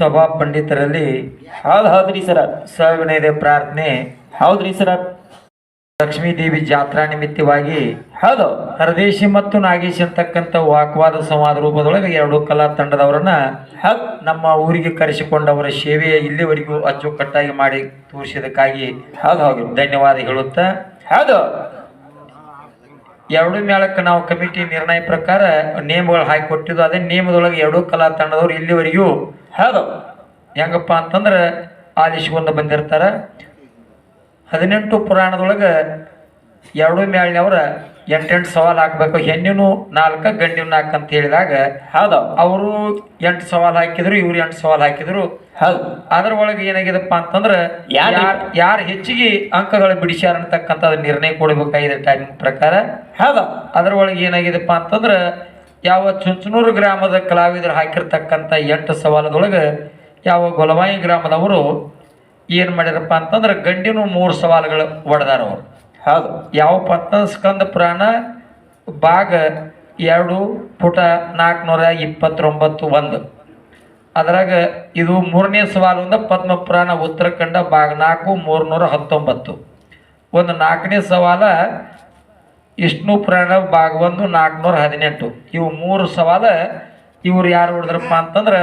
ಸಭಾ ಪಂಡಿತರಲ್ಲಿ, ಹೌದು ಹೌದ್ರಿ ಸರ ಸವಿನಯದ ಪ್ರಾರ್ಥನೆ, ಹೌದ್ರಿ ಸರ, ಲಕ್ಷ್ಮೀ ದೇವಿ ಜಾತ್ರಾ ನಿಮಿತ್ತವಾಗಿ, ಹೌದು, ಹರದೇಶಿ ಮತ್ತು ನಾಗೇಶ್ ಅಂತಕ್ಕಂಥ ವಾಕ್ವಾದ ಸಂವಾದ ರೂಪದೊಳಗೆ ಎರಡು ಕಲಾ ತಂಡದವರನ್ನ ಹಕ್ ನಮ್ಮ ಊರಿಗೆ ಕರೆಸಿಕೊಂಡವರ ಸೇವೆ ಇಲ್ಲಿವರೆಗೂ ಅಚ್ಚುಕಟ್ಟಾಗಿ ಮಾಡಿ ತೋರಿಸಿದಕ್ಕಾಗಿ ಹೌದು ಹೌದು, ಧನ್ಯವಾದ ಹೇಳುತ್ತಾ, ಹೌದು. ಎರಡು ಮೇಳಕ್ಕೆ ನಾವು ಕಮಿಟಿ ನಿರ್ಣಯ ಪ್ರಕಾರ ನೇಮಗಳು ಹಾಕಿ ಕೊಟ್ಟಿದ್ದು, ಅದೇ ನೇಮದೊಳಗೆ ಎರಡೂ ಕಲಾ ತಂಡದವರು ಇಲ್ಲಿವರೆಗೂ ಹೌದು ಹೆಂಗಪ್ಪ ಅಂತಂದ್ರೆ ಆಲಿಸ್ಕೊಂಡು ಬಂದಿರ್ತಾರೆ. ಹದಿನೆಂಟು ಪುರಾಣದೊಳಗೆ ಎರಡು ಮೇಳಿನವ್ರ ಎಂಟೆಂಟು ಸವಾಲು ಹಾಕ್ಬೇಕು ಹೆಣ್ಣಿನೂ ನಾಲ್ಕ ಗಂಡಿನ ನಾಲ್ಕು ಅಂತ ಹೇಳಿದಾಗ ಹೌದು ಅವರು ಎಂಟು ಸವಾಲು ಹಾಕಿದ್ರು ಇವ್ರು ಎಂಟು ಸವಾಲು ಹಾಕಿದ್ರು. ಹೌದು. ಅದ್ರ ಒಳಗೆ ಏನಾಗಿದಪ್ಪ ಅಂತಂದ್ರೆ ಯಾರು ಯಾರು ಹೆಚ್ಚಿಗೆ ಅಂಕಗಳು ಬಿಡಿಸ್ಯಾರ ಅಂತಕ್ಕಂಥದ್ದು ನಿರ್ಣಯ ಕೊಡಬೇಕಾಗಿದೆ ಟೈಮಿಂಗ್ ಪ್ರಕಾರ. ಹೌದು. ಅದ್ರ ಒಳಗೆ ಏನಾಗಿದೆಪ್ಪ ಅಂತಂದ್ರೆ ಯಾವ ಚುಂಚನೂರು ಗ್ರಾಮದ ಕಲಾವಿದರು ಹಾಕಿರ್ತಕ್ಕಂಥ ಎಂಟು ಸವಾಲದೊಳಗೆ ಯಾವ ಗೊಲವಾಯಿ ಗ್ರಾಮದವರು ಏನು ಮಾಡ್ಯಾರಪ್ಪ ಅಂತಂದ್ರೆ ಗಂಡಿನೂ ಮೂರು ಸವಾಲುಗಳು ಒಡೆದಾರ ಅವರು. ಹೌದು. ಯಾವ ಅಂತಂದ್ರೆ ಸ್ಕಂದ ಪುರಾಣ? ಭಾಗ ಎರಡು ಪುಟ ನಾಲ್ಕುನೂರ ಇಪ್ಪತ್ತೊಂಬತ್ತು ಒಂದು. ಅದರಾಗ ಇದು ಮೂರನೇ ಸವಾಲು ಅಂದ್ರೆ ಪದ್ಮ ಪುರಾಣ ಉತ್ತರಾಖಂಡ ಭಾಗ ನಾಲ್ಕು ಮೂರ್ನೂರ ಹತ್ತೊಂಬತ್ತು. ಒಂದು ನಾಲ್ಕನೇ ಸವಾಲ ವಿಷ್ಣು ಪುರಾಣ ಭಾಗ ಒಂದು ನಾಲ್ಕುನೂರ ಹದಿನೆಂಟು. ಇವು ಮೂರು ಸವಾಲ ಇವ್ರು ಯಾರು ಹೊಡೆದ್ರಪ್ಪ ಅಂತಂದ್ರೆ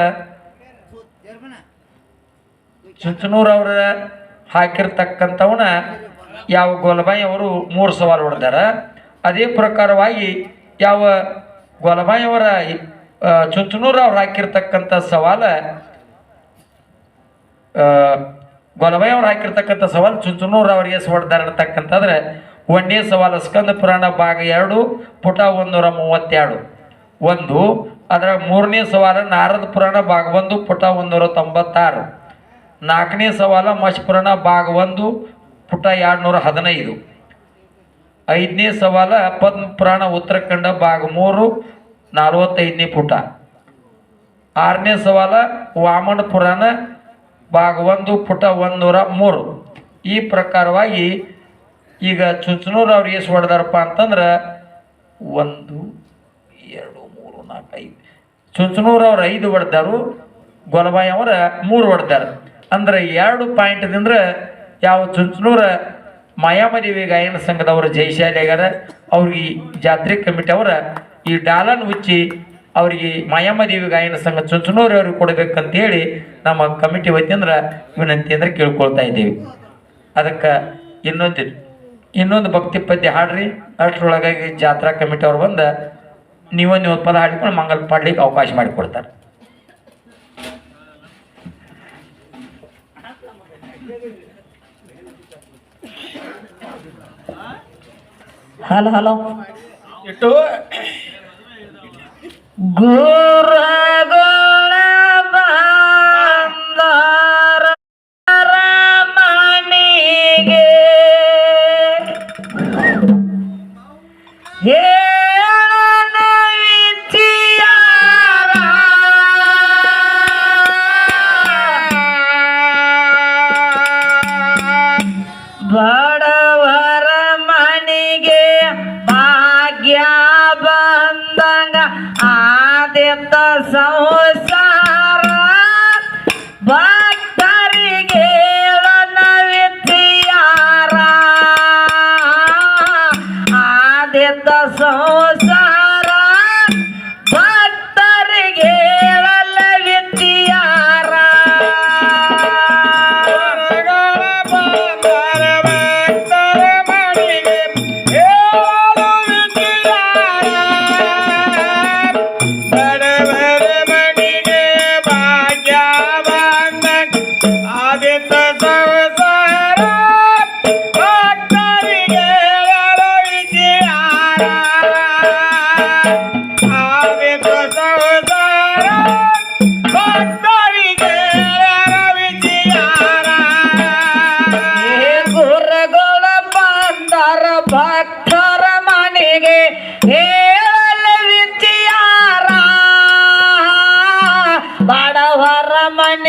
ಚುಂಚನೂರು ಅವರ ಹಾಕಿರ್ತಕ್ಕಂಥವನ ಯಾವ ಗೋಲಬಾಯಿ ಅವರು ಮೂರು ಸವಾಲು ಹೊಡೆದಾರ. ಅದೇ ಪ್ರಕಾರವಾಗಿ ಯಾವ ಗೋಲಬಾಯಿ ಅವರ ಚುಂಚನೂರು ಅವ್ರು ಹಾಕಿರ್ತಕ್ಕಂಥ ಸವಾಲ ಗೊಲಬಾಯಿ ಅವ್ರು ಹಾಕಿರ್ತಕ್ಕಂಥ ಸವಾಲು ಚುಂಚನೂರು ಅವರಿಗೆ ಹೊಡೆದಾರ ಅಂತಕ್ಕಂಥದ್ರೆ ಒಂದೇ ಸವಾಲ ಸ್ಕಂದ ಪುರಾಣ ಭಾಗ ಎರಡು, ಪುಟ ಒಂದೂರ ಮೂವತ್ತೆರಡು. ಒಂದು, ಅದರ ಮೂರನೇ ಸವಾಲ ನಾರದ ಪುರಾಣ ಭಾಗ ಒಂದು, ಪುಟ ಒಂದೂರ ತೊಂಬತ್ತಾರು. ನಾಲ್ಕನೇ ಸವಾಲ ಮಶ್ ಪುರಾಣ ಭಾಗ ಒಂದು, ಪುಟ ಎರಡುನೂರ ಹದಿನೈದು. ಐದನೇ ಸವಾಲ ಪದ್ಮ ಪುರಾಣ ಉತ್ತರಾಖಂಡ ಭಾಗ ಮೂರು, ನಲವತ್ತೈದನೇ ಪುಟ. ಆರನೇ ಸವಾಲ ವಾಮನ ಪುರಾಣ ಭಾಗ ಒಂದು, ಪುಟ ಒಂದೂರ ಮೂರು. ಈ ಪ್ರಕಾರವಾಗಿ ಈಗ ಚುಂಚನೂರು ಅವ್ರು ಎಷ್ಟು ಹೊಡೆದಾರಪ್ಪ ಅಂತಂದ್ರೆ ಒಂದು, ಎರಡು, ಮೂರು, ನಾಲ್ಕು, ಐದು. ಚುಂಚನೂರು ಅವ್ರು ಐದು ಹೊಡೆದಾರು, ಗೊಲಬಾಯಿ ಅವರ ಮೂರು ಹೊಡೆದಾರ. ಅಂದ್ರೆ ಎರಡು ಪಾಯಿಂಟ್ದಿಂದ ಯಾವ ಚುಂಚನೂರ ಮಾಯಾಮದೇವಿ ಗಾಯನ ಸಂಘದವರು ಜಯಶಾಲಿ ಆಗ್ಯಾರ. ಅವ್ರಿಗೆ ಜಾತ್ರೆ ಕಮಿಟಿ ಅವರ ಈ ಡಾಲನ್ ಉಚ್ಚಿ ಅವರಿಗೆ ಮಾಯಾಮದೇವಿ ಗಾಯನ ಸಂಘ ಚುಂಚನೂರು ಅವ್ರಿಗೆ ಕೊಡಬೇಕಂತ ಹೇಳಿ ನಮ್ಮ ಕಮಿಟಿ ವತಿಯಿಂದ ವಿನಂತಿ ಅಂದ್ರೆ ಕೇಳ್ಕೊಳ್ತಾ ಇದ್ದೀವಿ. ಅದಕ್ಕೆ ಇನ್ನೊಂದು ಇನ್ನೊಂದು ಭಕ್ತಿ ಪದ್ಯ ಹಾಡ್ರಿ. ಅಷ್ಟರೊಳಗಾಗಿ ಜಾತ್ರಾ ಕಮಿಟಿ ಅವ್ರು ಬಂದು ನೀವೊಂದು ನೀವು ಪದ ಹಾಡಿಕೊಂಡು ಮಂಗಲ್ ಪಾಡ್ಲಿಕ್ಕೆ ಅವಕಾಶ ಮಾಡಿಕೊಡ್ತಾರೆ ಹಲೋ ಹಲೋ. ಇಟ್ಟು. ಗುರುಗಳ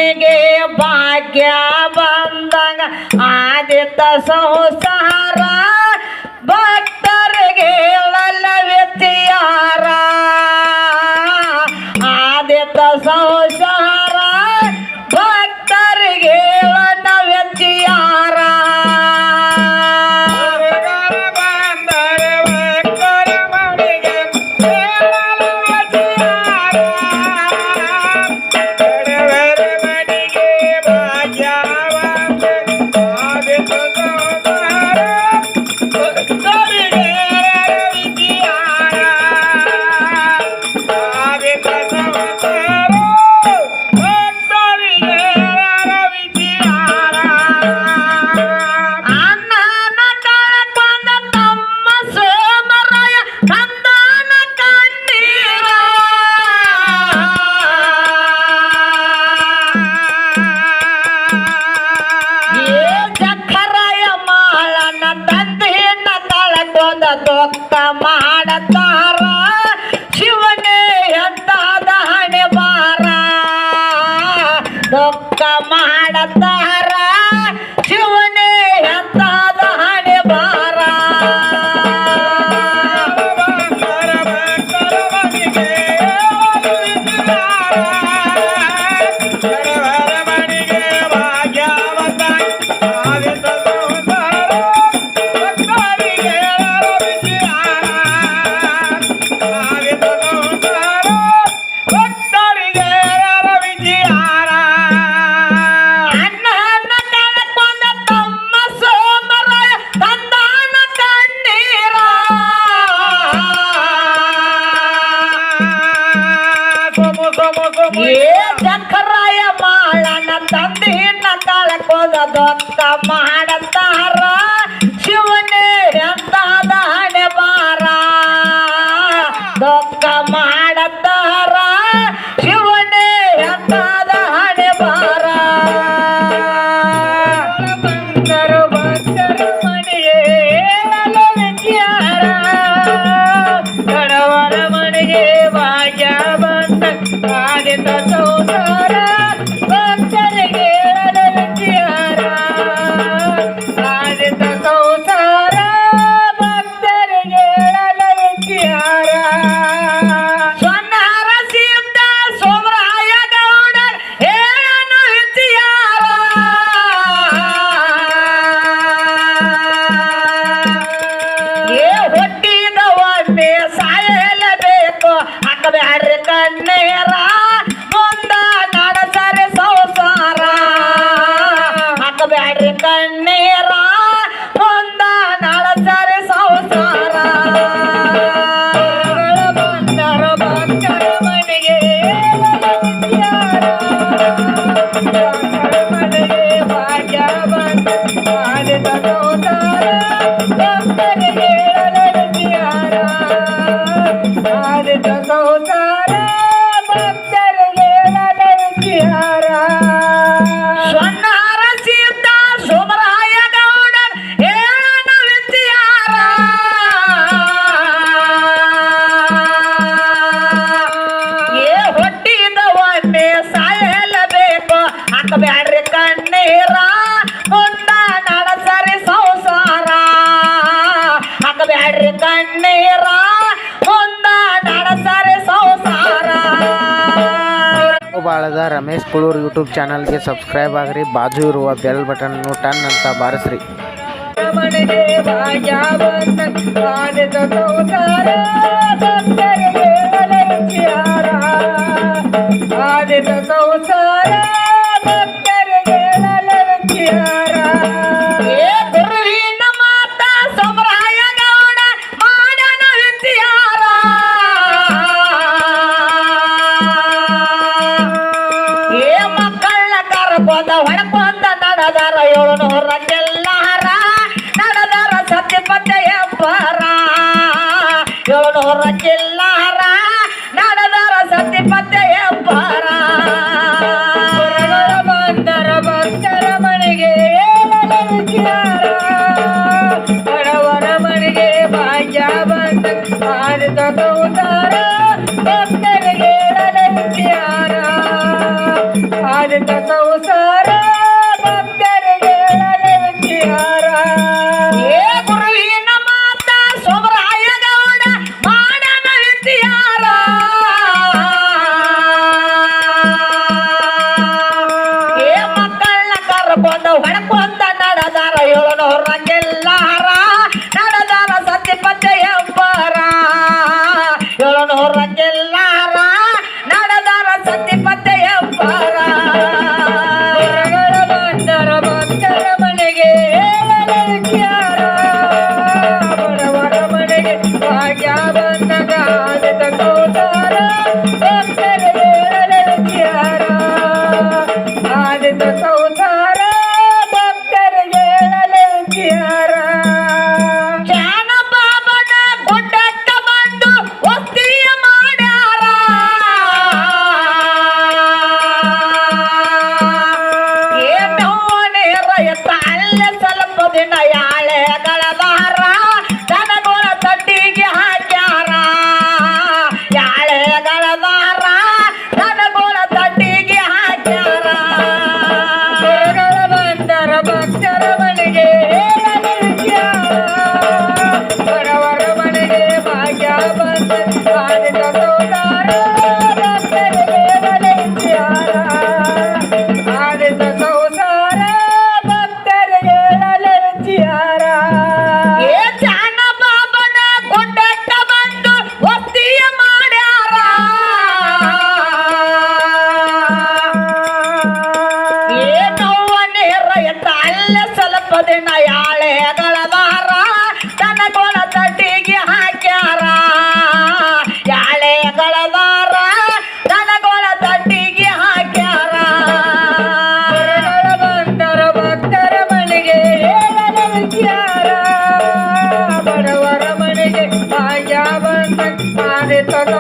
ಮನೆಗೆ ಭಾಗ್ಯ ಬಂದಂಗ ಆದಿತ್ತ ಸಂಸಾರ. ಚಕ್ರಾಯ ಮಾಳನ ಮಾಡ ಕಟೋ ಸರ್ಕಾರದ ರಮೇಶ್ ಕುಳೂರ್ ಯೂಟ್ಯೂಬ್ ಚಾನಲ್ಗೆ ಸಬ್ಸ್ಕ್ರೈಬ್ ಆಗ್ರಿ ಬಾಜು ಇರುವ ಬೆಲ್ ಬಟನ್ನು ಟನ್ ಅಂತ ಬಾರಿಸ್ರಿ ಸಂಸಾರ ಭಕ್ತರಿಗೆ ನಲಂಕಿಯ 方を歌う ಯಾವಂತ ಮಾರಿತದ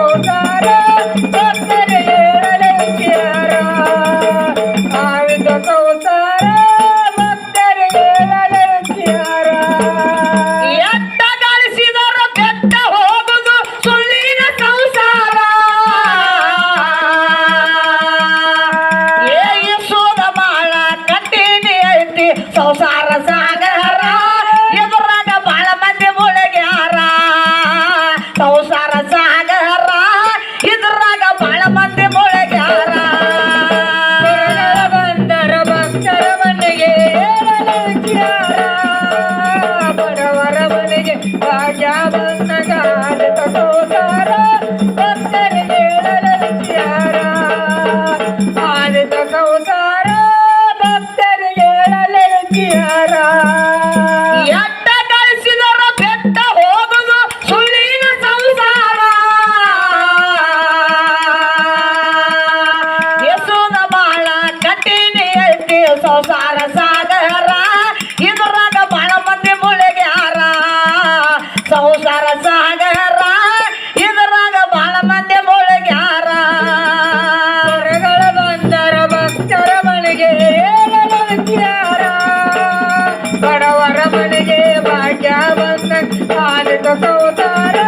ಮನೆಗೆ ಭಾಗ್ಯ ಬಂದ ಕಾಲಿನ ಸೋದರ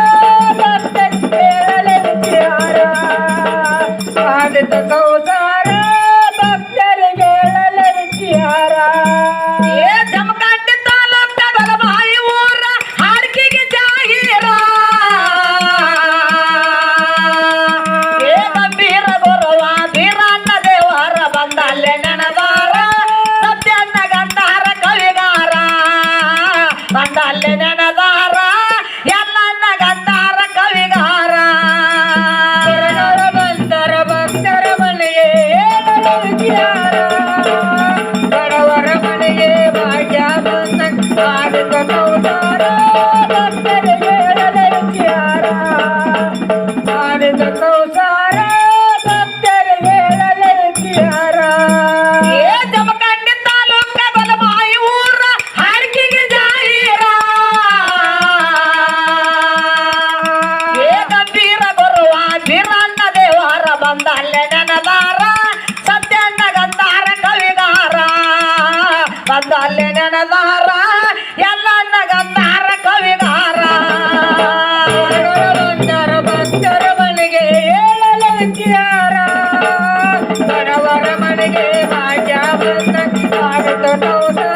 ನನಗೆ ಭಾಗ್ಯ ಬಂದ ಮಾಡುತ್ತ ನೋಡ